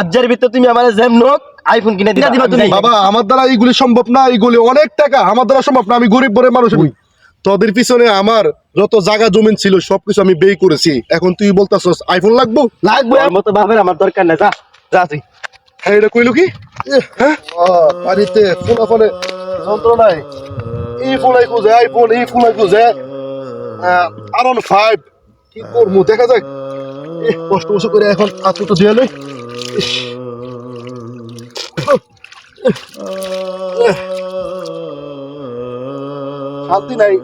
আজের ভিতর তুমি আমার জ্যাম নোক আইফোন কিনে দিবা দিবা তুমি। বাবা আমার দ্বারা এইগুলি সম্ভব না এইগুলি অনেক টাকা। আমার দ্বারা সম্ভব না আমি গরিব বলে মানুষ আমি। তোদের পিছনে আমার যত জায়গা জমিন ছিল সবকিছু আমি বেই করেছি। এখন তুই বলতাছস আইফোন লাগবো? লাগবে। আমার মতো বাপের আমার দরকার নাই যা যা তুই। হ্যাঁ এটা কইলো কি? হ্যাঁ? বাড়িতে ফোনা ফোনে যন্ত্রণায়। এই ফোনাই খুঁজে আইফোন এই ফোনাই খুঁজে। আর অন ফাইভ কি করব? দেখা যাক। কষ্ট কষ্ট করে এখন আত্মটা ধুয়ে লই। শান্তি নাই।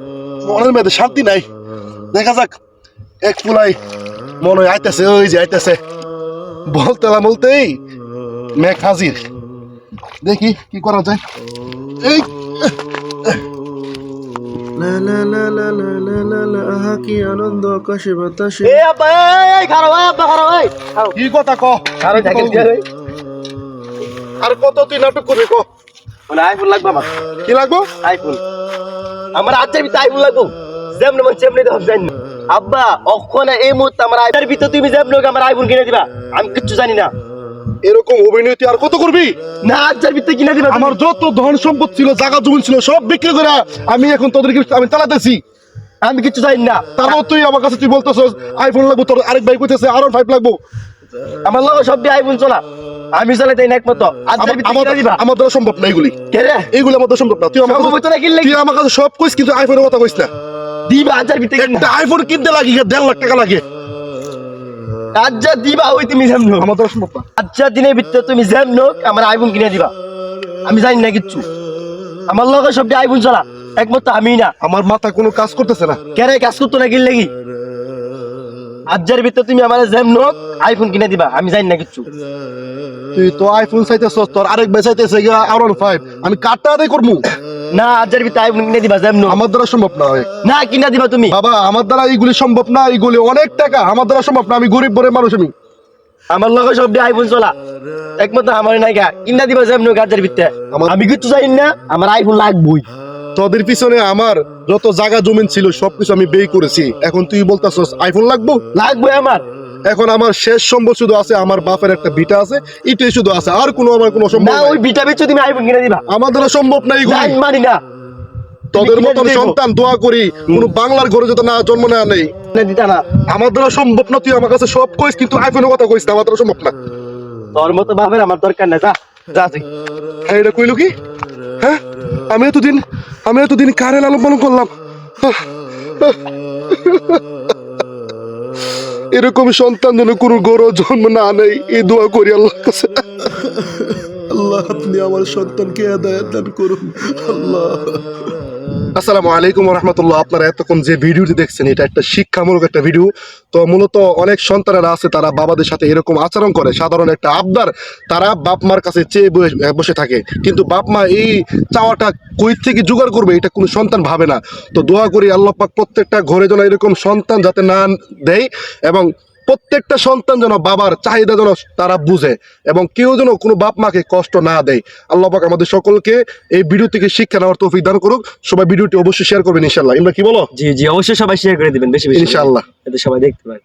মনের মধ্যে শান্তি নাই। দেখা যাক। এক পুলাই মনে আইতেছে, ওই যে আইতেছে। বলতে না বলতেই মেঘ হাজির। দেখি কি করা যায়। এই! আব্বা অক্ষণ এই। কত তুই ক মানে আইফোন কি লাগবো? আইফোন। আমার আইফোন লাগবো। আব্বা এই মুহূর্তে আমার আইফোনের ভিতরে তুমি যেমন আমার আইফোন কিনে দিবা। আমি কিচ্ছু জানি না। এরকম অভিনয় আর কত করবি? না আজের ভিতর কিনে দিবা আমার যত ধন সম্পদ ছিল জায়গা জমি ছিল সব বিক্রি করে আমি এখন তোদেরকে আমি চালাতেছি। আমি কিচ্ছু জানি না। তারপর তুই আমার কাছে তুই বলতেছস আইফোন লাগবো তোর আরেক ভাই কইতেছে আরও ফাইভ লাগবো। আমার লগে সব দিয়ে আইফোন চলা। আমি চালাতে না একমত আমার- দ্বারা সম্ভব না এগুলি। রে? আমার দ্বারা সম্ভব না। তুই আমার কাছে- তুই আমার কাছে সব কইস কিন্তু আইফোনের কথা কইস না। দিবা আজের ভিতর একটা আইফোন কিনতে লাগে দেড় লাখ টাকা লাগে। আজ্জা দিবা ওই তুমি যেমন আমার সম্ভব না আচ্ছা দিনের ভিতরে তুমি যেমন আমার আইফোন কিনে দিবা। আমি জানি না কিচ্ছু। আমার লগে সব দিয়ে আইফোন চলা একমত আমি না। আমার মাথা কোনো কাজ করতেছে না। কেরে কাজ করতো না কিনলে কি আজ্জার ভিতরে তুমি আমার যেমন আইফোন কিনে দিবা। আমি জানি না কিচ্ছু। তুই তো আইফোন চাইতেছ তোর আরেক ভাই চাইতেছে আর ওয়ান ফাইভ আমি কাটটা আদায় করব না আজ্জার ভিতরে আইফোন কিনে দিবা হোক। আমার দ্বারা সম্ভব না না কিনে দিবা তুমি। বাবা আমার দ্বারা এইগুলি সম্ভব না এইগুলি অনেক টাকা। আমার দ্বারা সম্ভব না আমি গরিব মানুষ আমি। আমার লগে সব দিয়ে আইফোন চলা। একমত আমার নাই গা। কিনা দিবা হোক আজ্জার ভিতরে। আমার- আমি কিচ্ছু জানি না আমার আইফোন লাগবই। তোদের পিছনে আমার যত জায়গা জমিন ছিল সবকিছু আমি বেই করেছি। এখন তুই বলতাছস আইফোন লাগবো? লাগবে আমার। এখন আমার শেষ সম্বল শুধু আছে আমার বাপের একটা বিটা আছে এটাই শুধু আছে আর কোনো আমার কোনো সম্ভব না ওই বিটা বিচ্ছু তুমি আইফোন কিনে দিবা। আমার দ্বারা সম্ভব না এইগুলি মানি না। তোদের মতন সন্তান দোয়া করি কোন বাংলার ঘরে যত না জন্ম নেওয়া নেই। না আমার দ্বারা সম্ভব না তুই আমার কাছে সব কইস কিন্তু আইফোনের কথা কইস না আমার দ্বারা সম্ভব না। তোর মতো বাপের আমার দরকার নাই যা যা তুই। হ্যাঁ এটা কইলো কি? হ্যাঁ? আমি এতদিন আমি এতদিন কারে লালন পালন করলাম। এরকম সন্তান যেন কোনো গৌরব জন্ম না নেই এই দোয়া করি আল্লাহর কাছে। আল্লাহ, আপনি আমার সন্তানকে আদায় দান করুন। আল্লাহ। আসসালামু আলাইকুম রহমতুল্লাহ আপনারা এতক্ষণ যে ভিডিওটি দেখছেন, এটা একটা শিক্ষামূলক একটা ভিডিও। তো মূলত অনেক সন্তানেরা আছে, তারা বাবাদের সাথে এরকম আচরণ করে। সাধারণ একটা আবদার, তারা বাপ মার কাছে চেয়ে বসে- থাকে। কিন্তু বাপ মা এই চাওয়াটা কই থেকে জোগাড় করবে, এটা কোনো সন্তান ভাবে না। তো দোয়া করি আল্লাহ পাক প্রত্যেকটা ঘরে যেন এরকম সন্তান যাতে না দেয় এবং প্রত্যেকটা সন্তান যেন বাবার চাহিদা যেন তারা বুঝে এবং কেউ যেন কোনো বাপ মাকে কষ্ট না দেয়। আল্লাহ পাক আমাদের সকলকে এই ভিডিও থেকে শিক্ষা নেওয়ার তৌফিক দান করুক। সবাই ভিডিওটি অবশ্যই শেয়ার করবেন ইনশাল্লাহ ইমরা কি বলো? জি জি অবশ্যই সবাই শেয়ার করে দিবেন বেশি বেশি ইনশাআল্লাহ। এটা সবাই দেখতে পায়।